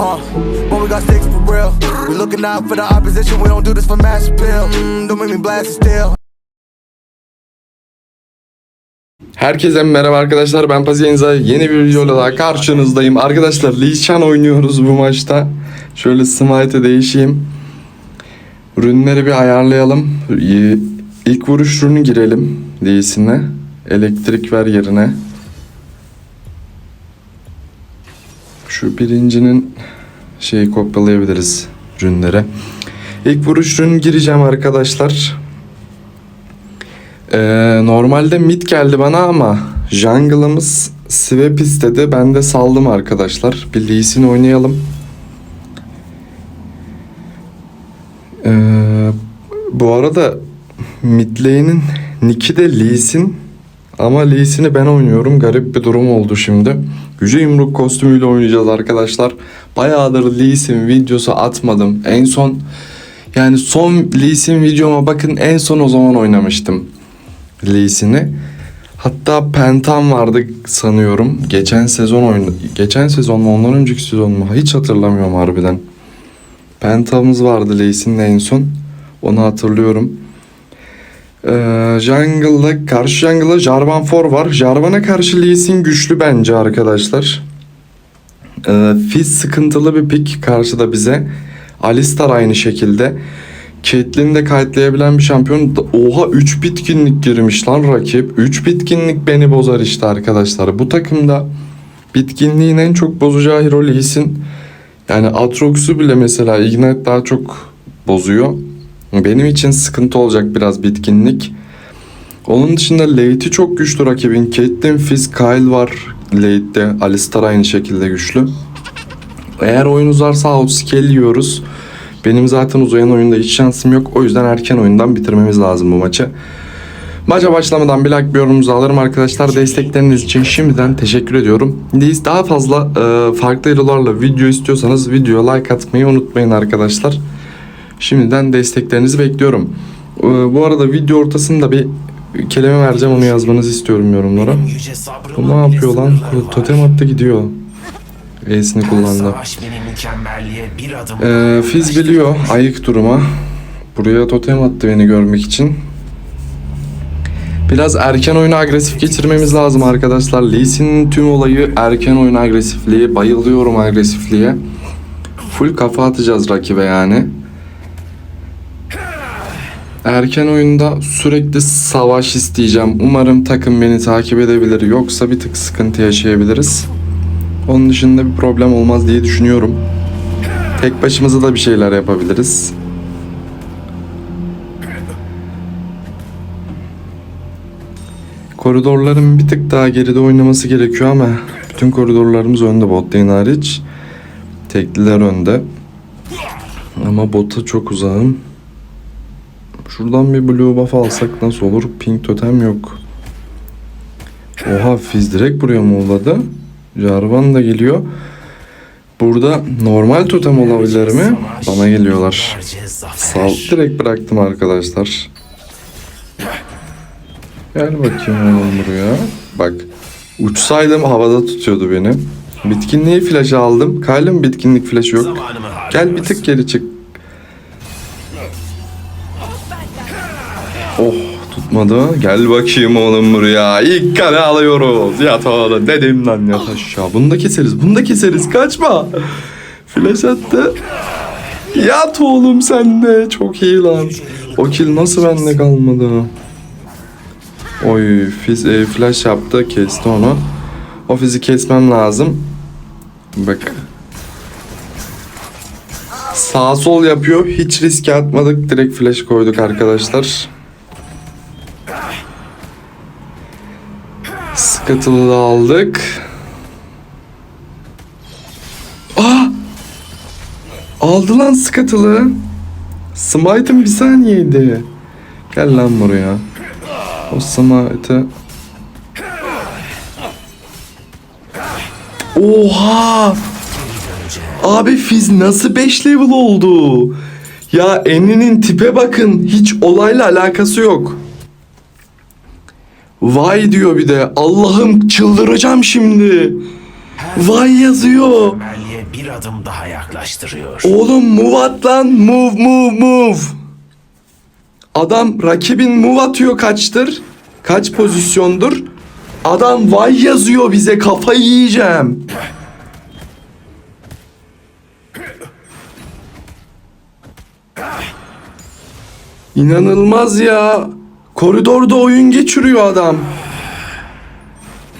Uh, when we got sticks for real. We looking out for the opposition. We don't do this for mass appeal. Mm, don't make me blast it still. Herkese merhaba arkadaşlar ben Pazienza yeni bir videoyla daha karşınızdayım. Arkadaşlar Lee Chan oynuyoruz bu maçta. Şöyle smite'e değişeyim. Ürünleri bir ayarlayalım. İlk vuruş ürünü girelim Lee'sine. Elektrik ver yerine. Şu birincinin şeyi kopyalayabiliriz ürünlere. İlk vuruş ürünü gireceğim arkadaşlar. Ee, normalde mid geldi bana ama jungle'ımız swap istedi. Ben de saldım arkadaşlar. Bir Lee Sin oynayalım. Ee, bu arada mid lane'in Nick'i de Lee Sin ama Lee Sin'i ben oynuyorum. Garip bir durum oldu şimdi. Yüce yumruk kostümüyle oynayacağız arkadaşlar. Bayağıdır Lee Sin videosu atmadım. En son yani son Lee Sin videoma bakın en son o zaman oynamıştım. Lee Sin'i. Hatta Pentam vardı sanıyorum. Geçen sezon oynadı. Geçen sezon mu ondan önceki sezon mu? Hiç hatırlamıyorum harbiden. Pentam'ız vardı Lee Sin'le en son. Onu hatırlıyorum. Ee, jungle'da karşı jungle'da Jarvan For var. Jarvan'a karşı Lee Sin güçlü bence arkadaşlar. Ee, Fizz sıkıntılı bir pick karşıda bize. Alistar aynı şekilde. Caitlyn'i de kayıtlayabilen bir şampiyon. Oha 3 bitkinlik girmiş lan rakip. 3 bitkinlik beni bozar işte arkadaşlar. Bu takımda bitkinliğin en çok bozacağı hero Lee Sin. Yani Atrox'u bile mesela Ignite daha çok bozuyor. Benim için sıkıntı olacak biraz bitkinlik. Onun dışında late'i çok güçlü rakibin. Caitlyn, Fizz, Kyle var late'de. Alistar aynı şekilde güçlü. Eğer oyun uzarsa outscale yiyoruz. Benim zaten uzayan oyunda hiç şansım yok. O yüzden erken oyundan bitirmemiz lazım bu maçı. Maça başlamadan bir like bir yorumunuzu alırım arkadaşlar. Destekleriniz için şimdiden teşekkür ediyorum. Daha fazla farklı hero'larla video istiyorsanız videoya like atmayı unutmayın arkadaşlar. Şimdiden desteklerinizi bekliyorum. E, bu arada video ortasında bir kelime vereceğim onu yazmanızı istiyorum yorumlara. Bu ne yapıyor lan? Totem attı gidiyor. E'sini kullandı. Ee, Fiz biliyor ayık duruma. Buraya totem attı beni görmek için. Biraz erken oyunu agresif geçirmemiz lazım arkadaşlar. Lee Sin'in tüm olayı erken oyun agresifliği. Bayılıyorum agresifliğe. Full kafa atacağız rakibe yani. Erken oyunda sürekli savaş isteyeceğim. Umarım takım beni takip edebilir. Yoksa bir tık sıkıntı yaşayabiliriz. Onun dışında bir problem olmaz diye düşünüyorum. Tek başımıza da bir şeyler yapabiliriz. Koridorların bir tık daha geride oynaması gerekiyor ama bütün koridorlarımız önde bot lane hariç. Tekliler önde. Ama bota çok uzağım. Şuradan bir blue buff alsak nasıl olur? Pink totem yok. Oha Fizz direkt buraya mı uğradı? Jarvan da geliyor. Burada normal totem olabilir mi? Bana geliyorlar. Sal direkt bıraktım arkadaşlar. Gel bakayım oğlum buraya. Bak uçsaydım havada tutuyordu beni. Bitkinliği flaşı aldım. Kyle'ın bitkinlik flaşı yok. Gel bir tık geri çık. Oh tutmadı. Gel bakayım oğlum buraya. İlk kare alıyoruz. Yat oğlum dedim lan yat aşağı. Bunu da keseriz. Bunu da keseriz. Kaçma. Flash attı. Yat oğlum sen de. Çok iyi lan. O kill nasıl bende kalmadı? Oy fiz, e, flash yaptı. Kesti onu. O fizi kesmem lazım. Bak Sağ sol yapıyor. Hiç riske atmadık. Direkt flash koyduk arkadaşlar. Scuttle'ı da aldık. Aa! Aldı lan Scuttle'ı. Smite'ın bir saniyeydi. Gel lan buraya. O Smite'ı... Oha! Abi Fizz nasıl 5 level oldu? Ya Enni'nin tipe bakın. Hiç olayla alakası yok. Vay diyor bir de. Allah'ım çıldıracağım şimdi. Vay yazıyor. mükemmelliğe bir adım daha yaklaştırıyor. Oğlum move at lan. Move move move. Adam rakibin move atıyor kaçtır? Kaç pozisyondur? Adam vay yazıyor bize kafayı yiyeceğim. İnanılmaz ya. Koridorda oyun geçiriyor adam.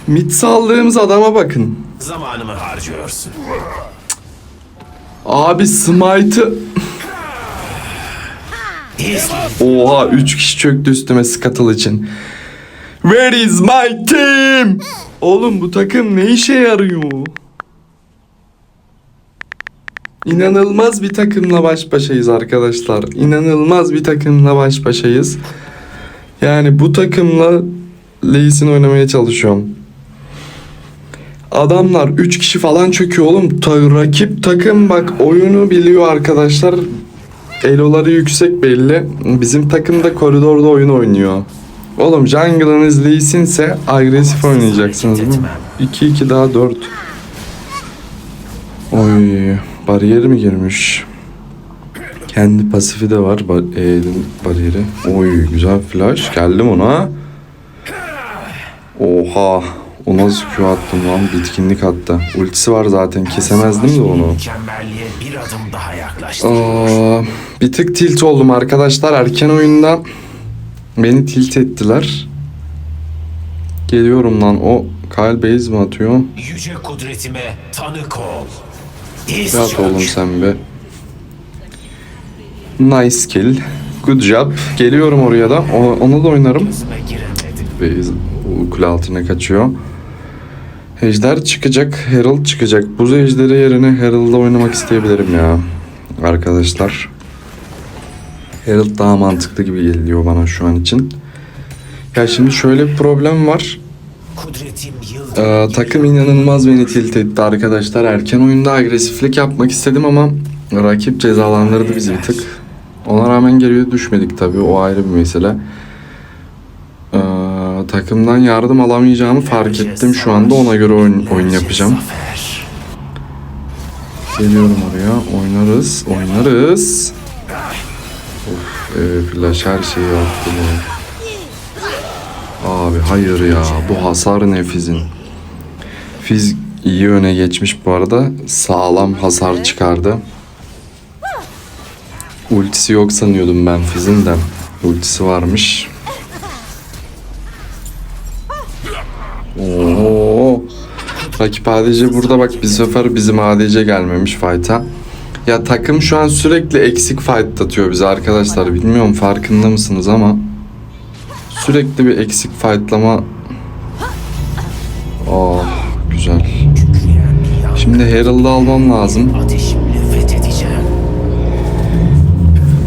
Mit saldığımız adama bakın. Zamanımı harcıyorsun. Abi smite'ı... Oha 3 kişi çöktü üstüme Scuttle için. Where is my team? Oğlum bu takım ne işe yarıyor? İnanılmaz bir takımla baş başayız arkadaşlar. İnanılmaz bir takımla baş başayız. Yani bu takımla Lee'sin oynamaya çalışıyorum. Adamlar 3 kişi falan çöküyor oğlum. Ta- rakip takım bak oyunu biliyor arkadaşlar. Eloları yüksek belli. Bizim takım da koridorda oyun oynuyor. Oğlum jungle'ınız Lee Sin'se agresif oynayacaksınız değil mi? 2-2 daha 4. Oy bariyer mi girmiş? Kendi pasifi de var ba- e, bariyeri. Oy güzel flash. Geldim ona. Oha. O nasıl Q attım lan? Bitkinlik attı. Ultisi var zaten. Kesemezdim de onu. Mükemmelliğe bir adım daha yaklaştırıyor. Aa, bir tık tilt oldum arkadaşlar. Erken oyunda beni tilt ettiler. Geliyorum lan. O Kyle Base mi atıyor? Yüce kudretime tanık ol. Çök. oğlum sen be. Nice kill. Good job. Geliyorum oraya da. Onu da oynarım. O kule altına kaçıyor. Ejder çıkacak. Herald çıkacak. Buz ejderi yerine Herald'da oynamak isteyebilirim ya. Arkadaşlar. Herald daha mantıklı gibi geliyor bana şu an için. Ya şimdi şöyle bir problem var. Ee, takım inanılmaz beni tilt etti arkadaşlar. Erken oyunda agresiflik yapmak istedim ama rakip cezalandırdı bizi bir tık. Ona rağmen geriye düşmedik tabii. O ayrı bir mesele. Ee, takımdan yardım alamayacağımı fark ettim şu anda. Ona göre oyun, oyun yapacağım. Geliyorum oraya. Oynarız. Oynarız. Of, e, flash her şeyi attı bu. Abi hayır ya. Bu hasar ne Fizz'in? Fizz iyi öne geçmiş bu arada. Sağlam hasar çıkardı. Ultisi yok sanıyordum ben Fizz'in de. Ultisi varmış. Oo. Rakip ADC burada bak bir sefer bizim ADC gelmemiş fight'a. Ya takım şu an sürekli eksik fight atıyor bize arkadaşlar. Bilmiyorum farkında mısınız ama sürekli bir eksik fightlama. Oh güzel. Şimdi Herald'ı almam lazım.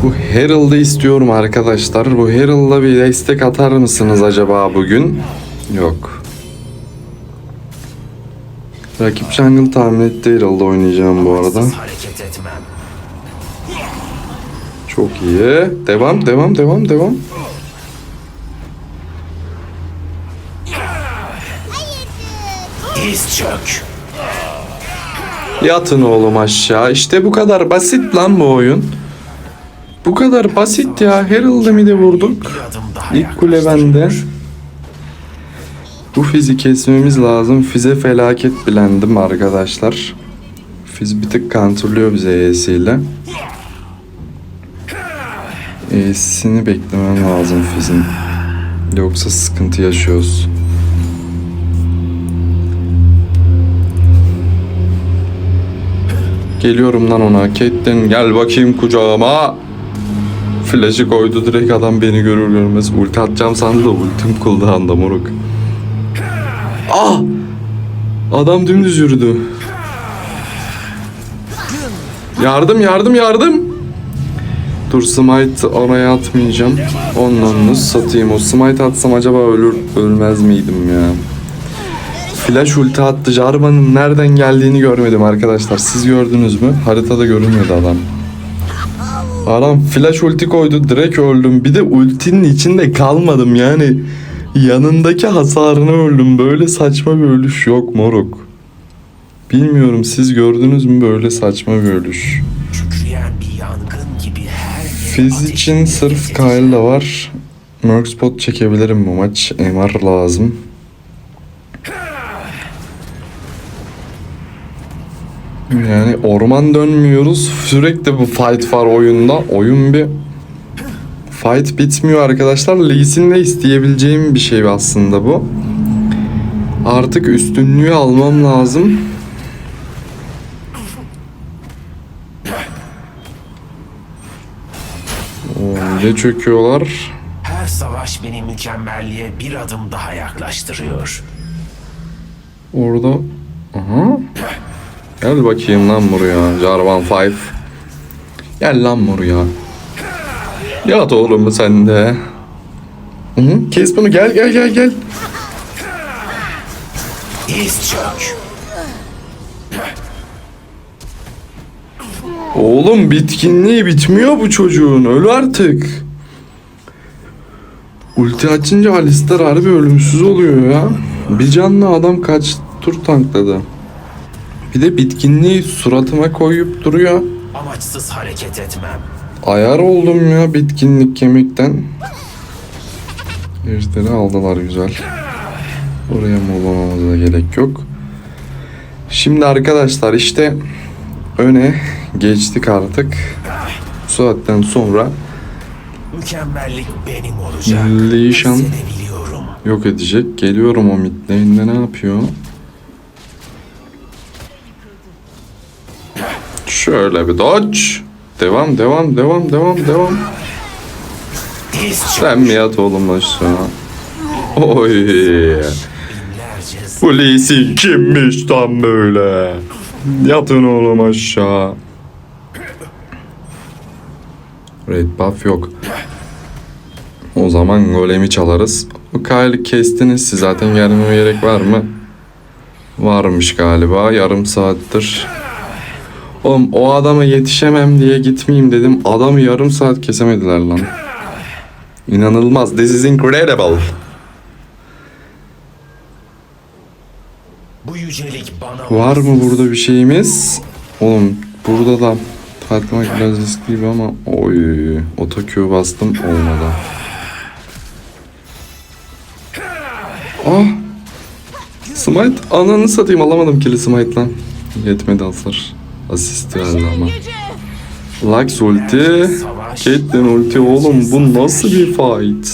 Bu Herald'ı istiyorum arkadaşlar. Bu Herald'a bir destek atar mısınız acaba bugün? Yok. Rakip jungle tahmin etti Herald'da oynayacağım bu arada. Çok iyi. Devam, devam, devam, devam. İz çök. Yatın oğlum aşağı. İşte bu kadar basit lan bu oyun. Bu kadar basit ya. Herald'ı mı de vurduk? İlk kule bende. Bu fizi kesmemiz lazım. Fize felaket bilendim arkadaşlar. Fiz bir tık kontrolüyor bize E'siyle. E'sini beklemem lazım Fiz'in. Yoksa sıkıntı yaşıyoruz. Geliyorum lan ona. Caitlyn gel bakayım kucağıma. Flash'ı koydu direkt adam beni görür görmez. Ulti atacağım sandı da ultim cooldown'da moruk. Ah! Adam dümdüz yürüdü. Yardım yardım yardım. Dur smite oraya atmayacağım. Onu satayım. O smite atsam acaba ölür ölmez miydim ya? Flash ulti attı. Jarvan'ın nereden geldiğini görmedim arkadaşlar. Siz gördünüz mü? Haritada görünmüyordu adam. Adam flash ulti koydu direkt öldüm. Bir de ultinin içinde kalmadım yani. Yanındaki hasarını öldüm. Böyle saçma bir ölüş yok moruk. Bilmiyorum siz gördünüz mü böyle saçma bir ölüş. Fiz için sırf fethedeceğim. Kyle var. Merc spot çekebilirim bu maç. MR lazım. Yani orman dönmüyoruz. Sürekli bu fight var oyunda. Oyun bir fight bitmiyor arkadaşlar. Lee Sin'le isteyebileceğim bir şey aslında bu. Artık üstünlüğü almam lazım. De çöküyorlar. Her savaş beni mükemmelliğe bir adım daha yaklaştırıyor. Orada. Aha. Gel bakayım lan buraya. Jarvan 5. Gel lan buraya. Yat oğlum sen de. Hı -hı. Kes bunu gel gel gel gel. İz çök. Oğlum bitkinliği bitmiyor bu çocuğun. Öl artık. Ulti açınca Alistar harbi ölümsüz oluyor ya. Bir canlı adam kaç tur tankladı. Bir de bitkinliği suratıma koyup duruyor. Amaçsız hareket etmem. Ayar oldum ya bitkinlik kemikten. Ejderi aldılar güzel. Oraya molamamıza gerek yok. Şimdi arkadaşlar işte öne geçtik artık. Bu saatten sonra Mükemmellik benim olacak. Leishan yok edecek. Geliyorum o mid lane'de ne yapıyor? Şöyle bir dodge. Devam devam devam devam devam. Sen mi yat oğlum aşağı? Oy. Bu Lee kimmiş tam böyle? Yatın oğlum aşağı. Red buff yok. O zaman golemi çalarız. Bu Kyle kestiniz siz zaten gelmeme gerek var mı? Varmış galiba yarım saattir. Oğlum o adama yetişemem diye gitmeyeyim dedim. Adamı yarım saat kesemediler lan. İnanılmaz. This is incredible. Bu yücelik bana Var mı burada bir şeyimiz? Oğlum burada da Fatmak biraz riskli gibi ama oy otokü bastım olmadı. Ah! Smite ananı satayım alamadım kili Smite lan. Yetmedi hasar. Asist verdi ama. Lux ulti. Caitlyn ulti oğlum bu nasıl bir fight?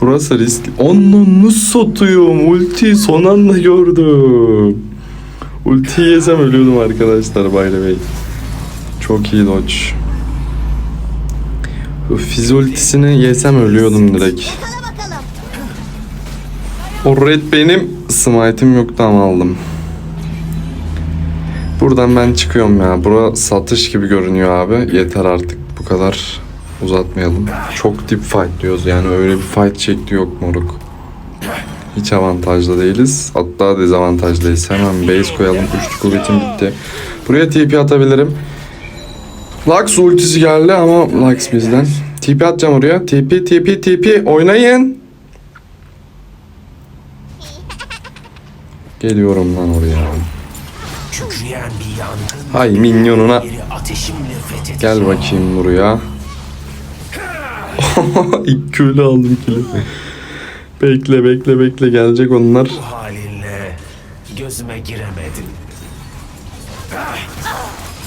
Burası risk. Onu satıyorum. Ultiyi son anda gördüm. Ultiyi yesem ölüyordum arkadaşlar by the way. Çok iyi dodge. Fiz ultisini yesem ölüyordum direkt. O red benim. Smite'im yoktu ama aldım. Buradan ben çıkıyorum ya. Bura satış gibi görünüyor abi. Yeter artık bu kadar uzatmayalım. Çok dip fight diyoruz yani öyle bir fight şekli yok moruk. Hiç avantajlı değiliz. Hatta dezavantajlıyız. Hemen base koyalım. Üçlü kuvvetim bitti. Buraya TP atabilirim. Lux ultisi geldi ama Lux bizden. TP atacağım oraya. TP TP TP oynayın. Geliyorum lan oraya. Kükreyen bir yangın. Hay minyonuna. Gel bakayım buraya. İlk köylü aldım kili. bekle bekle bekle gelecek onlar. Bu halinle gözüme giremedin.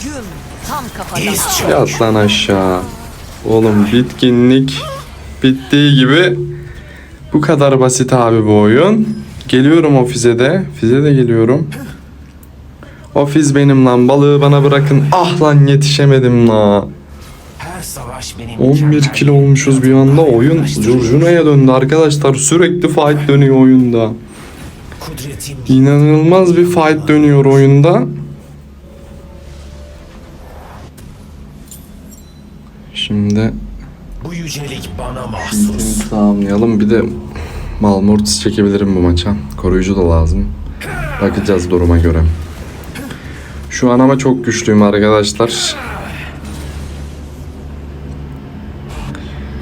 Güm tam kafadan. Yat lan aşağı. Oğlum bitkinlik bittiği gibi bu kadar basit abi bu oyun. Geliyorum ofise de. Fize de geliyorum. Ofis benim lan balığı bana bırakın. Ah lan yetişemedim la. Her savaş benim 11 kilo olmuşuz bir anda oyun curcunaya döndü arkadaşlar sürekli fight dönüyor oyunda. İnanılmaz bir fight dönüyor oyunda. Şimdi bu yücelik bana mahsus. Tamamlayalım. Bir de Malmortis çekebilirim bu maça. Koruyucu da lazım. Bakacağız duruma göre. Şu an ama çok güçlüyüm arkadaşlar.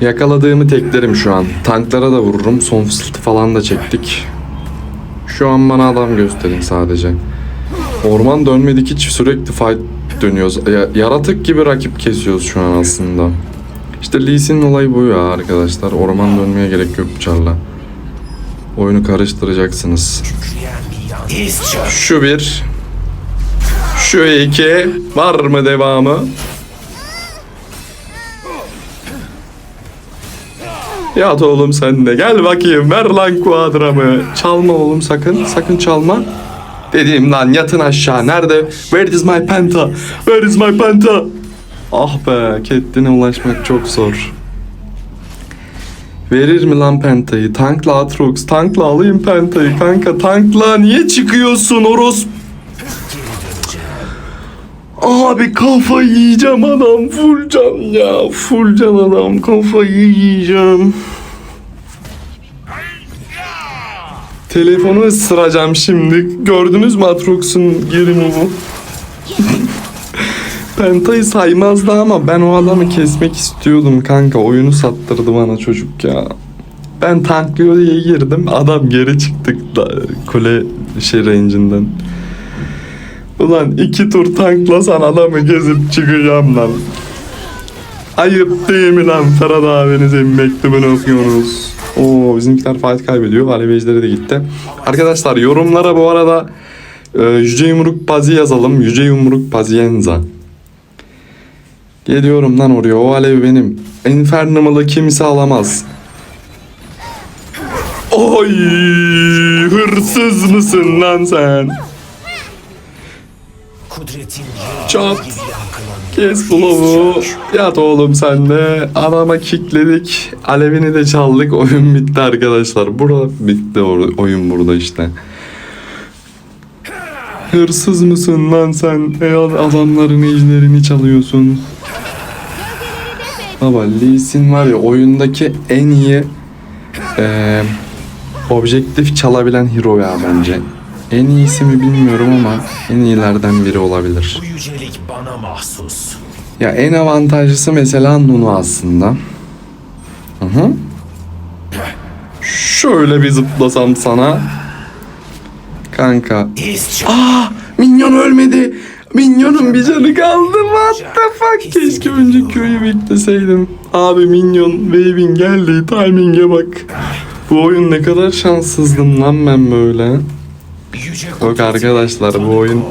Yakaladığımı teklerim şu an. Tanklara da vururum. Son fısıltı falan da çektik. Şu an bana adam gösterin sadece. Orman dönmedik hiç sürekli fight dönüyoruz. Ya- yaratık gibi rakip kesiyoruz şu an aslında. İşte Lee Sin'in olayı bu ya arkadaşlar. Orman dönmeye gerek yok Char'la. Oyunu karıştıracaksınız. Şu bir. Şu iki. Var mı devamı? Yat oğlum sen de. Gel bakayım. Ver lan kuadramı. Çalma oğlum sakın. Sakın çalma. Dediğim lan yatın aşağı. Nerede? Where is my penta? Where is my penta? Ah be. Kettin'e ulaşmak çok zor. Verir mi lan pentayı? Tankla Atrox. Tankla alayım pentayı kanka. Tankla niye çıkıyorsun Oros? Abi kafayı yiyeceğim adam. Full ya. Full adam. Kafayı yiyeceğim. Telefonu ısıracağım şimdi. Gördünüz mü Atrox'un geri bu? Pentayı saymazdı ama ben o adamı kesmek istiyordum kanka. Oyunu sattırdı bana çocuk ya. Ben tanklıyor diye girdim. Adam geri çıktık da kule şey range'inden. Ulan iki tur tanklasan adamı gezip çıkacağım lan. Ayıp değil mi lan Ferhat abinizin mektubunu okuyorsunuz. Oo bizimkiler fight kaybediyor. Alevecileri de gitti. Arkadaşlar yorumlara bu arada e, Yüce Yumruk Pazi yazalım. Yüce Yumruk Pazienza. Geliyorum lan oraya. O alev benim. Infernal'ı kimse alamaz. Oy hırsız mısın lan sen? Çat. Kes bloğu. Yat oğlum sen de. Adama kickledik. Alevini de çaldık. Oyun bitti arkadaşlar. Burada bitti oyun burada işte. Hırsız mısın lan sen? Ey ad- adamların ejderini çalıyorsun. Baba Lee Sin var ya oyundaki en iyi eee objektif çalabilen hero ya bence. En iyisi mi bilmiyorum ama en iyilerden biri olabilir. Bu yücelik bana mahsus. Ya en avantajlısı mesela Nunu aslında. Hı hı. Şöyle bir zıplasam sana. Kanka. Aa, minyon ölmedi. Minyonun bir canı kaldı. What the fuck? Keşke önce köyü bekleseydim. Abi minyon wave'in geldiği timing'e bak. Bu oyun ne kadar şanssızdım lan ben böyle. Yok arkadaşlar bu oyun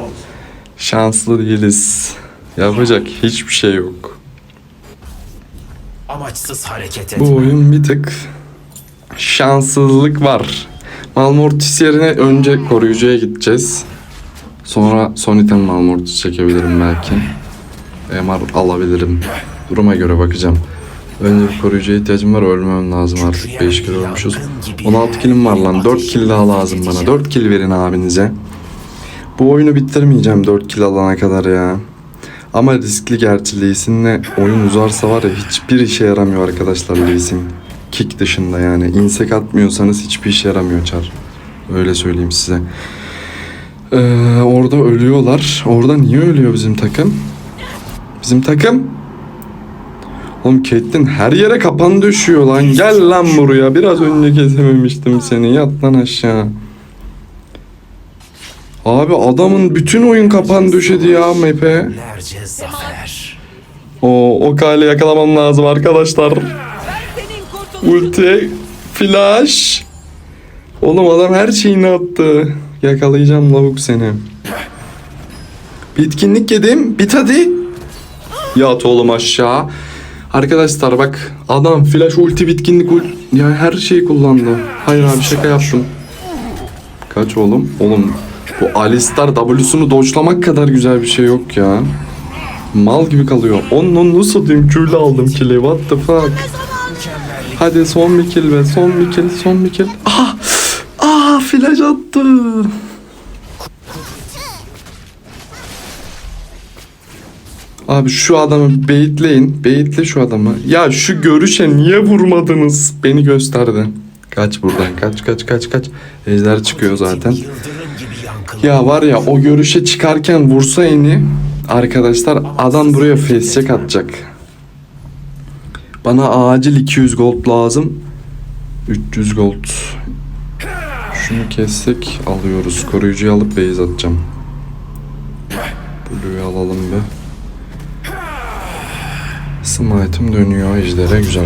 şanslı değiliz. Yapacak hiçbir şey yok. Amaçsız hareket etme. Bu oyun bir tık şanssızlık var. Malmortis yerine önce koruyucuya gideceğiz. Sonra son item Malmortis çekebilirim belki. MR alabilirim. Duruma göre bakacağım. Önce bir koruyucuya ihtiyacım var. Ölmem lazım artık. 5 kill olmuşuz. 16 killim var lan. 4 kill daha lazım bana. 4 kill verin abinize. Bu oyunu bitirmeyeceğim 4 kill alana kadar ya. Ama riskli gerçi Lee oyun uzarsa var ya hiçbir işe yaramıyor arkadaşlar Lee Sin. Kick dışında yani. insek atmıyorsanız hiçbir işe yaramıyor Char. Öyle söyleyeyim size. Ee, orada ölüyorlar. Orada niye ölüyor bizim takım? Bizim takım? Oğlum Caitlyn her yere kapan düşüyor lan. Gel lan buraya. Biraz önce kesememiştim seni. Yat lan aşağı. Abi adamın bütün oyun kapan döşedi ya zafer. O o kale yakalamam lazım arkadaşlar. Ulti, flash. Oğlum adam her şeyini attı. Yakalayacağım lavuk seni. Bitkinlik yedim. Bit hadi. Yat oğlum aşağı. Arkadaşlar bak adam flash ulti bitkinlik ul ya her şeyi kullandı. Hayır abi şaka yaptım. Kaç oğlum? Oğlum bu Alistar W'sunu dodge'lamak kadar güzel bir şey yok ya. Mal gibi kalıyor. Onun onu nasıl diyeyim? Külle aldım kill'i. What the fuck? Hadi son bir kill be. Son bir kill. Son bir kill. Ah! Ah! Flash attı. Abi şu adamı baitleyin. Baitle şu adamı. Ya şu görüşe niye vurmadınız? Beni gösterdi. Kaç buradan. Kaç kaç kaç kaç. Ejder çıkıyor zaten. Ya var ya o görüşe çıkarken vursa eni arkadaşlar adam buraya facecheck atacak. Bana acil 200 gold lazım. 300 gold. Şunu kessek alıyoruz. Koruyucuyu alıp base atacağım. Blue'yu alalım bir. Smite'ım dönüyor ejdere güzel.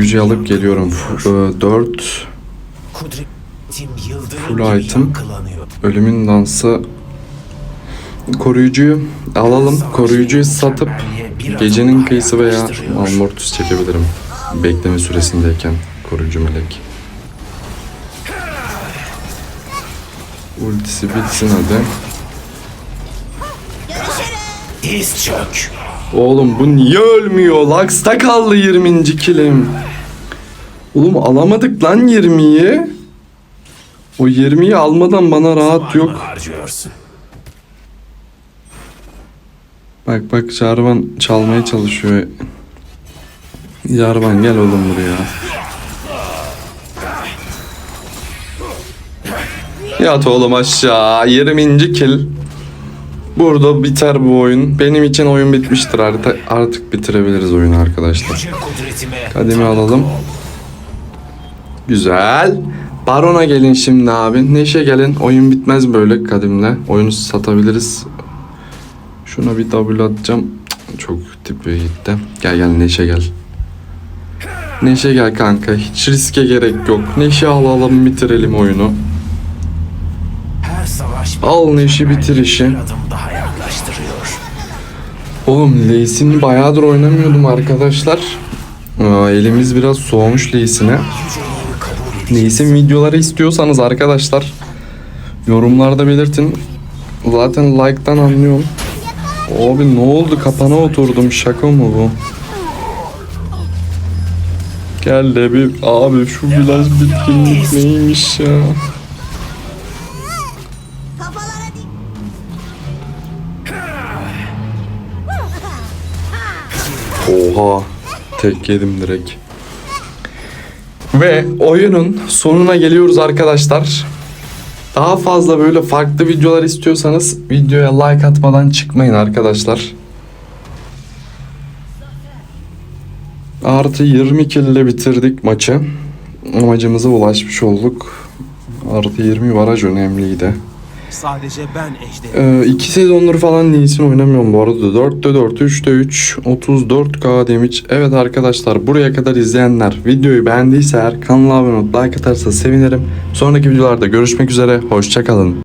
Gibi alıp geliyorum. yankılanıyor. 4 Kudretim Yıldırım Full item. ölümün dansı koruyucuyu alalım. Koruyucuyu satıp gecenin kıyısı veya Almortus çekebilirim. Bekleme süresindeyken koruyucu melek. Ultisi bitsin hadi. İz çök. Oğlum bu niye ölmüyor? Lux'ta kaldı 20. kilim. Oğlum alamadık lan 20'yi. O 20'yi almadan bana rahat yok. Bak bak Jarvan çalmaya çalışıyor. Jarvan gel oğlum buraya. Yat oğlum aşağı. 20. kill. Burada biter bu oyun. Benim için oyun bitmiştir artık. Artık bitirebiliriz oyunu arkadaşlar. Kademi alalım. Güzel. Baron'a gelin şimdi abi. Neşe gelin. Oyun bitmez böyle kadimle. Oyunu satabiliriz. Şuna bir W atacağım. Çok tipi gitti. Gel gel Neşe gel. Neşe gel kanka. Hiç riske gerek yok. Neşe alalım bitirelim oyunu. Al Neşe bitir işi. Oğlum Lee'sini bayağıdır oynamıyordum arkadaşlar. Aa, elimiz biraz soğumuş edeceğiz. Neyse videoları istiyorsanız arkadaşlar yorumlarda belirtin. Zaten like'tan anlıyorum. Abi ne oldu kapana oturdum şaka mı bu? Gel de bir abi şu biraz bitkinlik neymiş ya? Oha tek yedim direkt. Ve oyunun sonuna geliyoruz arkadaşlar. Daha fazla böyle farklı videolar istiyorsanız videoya like atmadan çıkmayın arkadaşlar. Artı 20 kill ile bitirdik maçı. Amacımıza ulaşmış olduk. Artı 20 baraj önemliydi. Sadece ben ejderim. Ee, iki sezondur falan Lee'sin oynamıyorum bu arada. 4'te 4, 3'te 3, 34k damage. Evet arkadaşlar buraya kadar izleyenler videoyu beğendiyse eğer kanala abone olup like atarsa sevinirim. Sonraki videolarda görüşmek üzere. Hoşçakalın.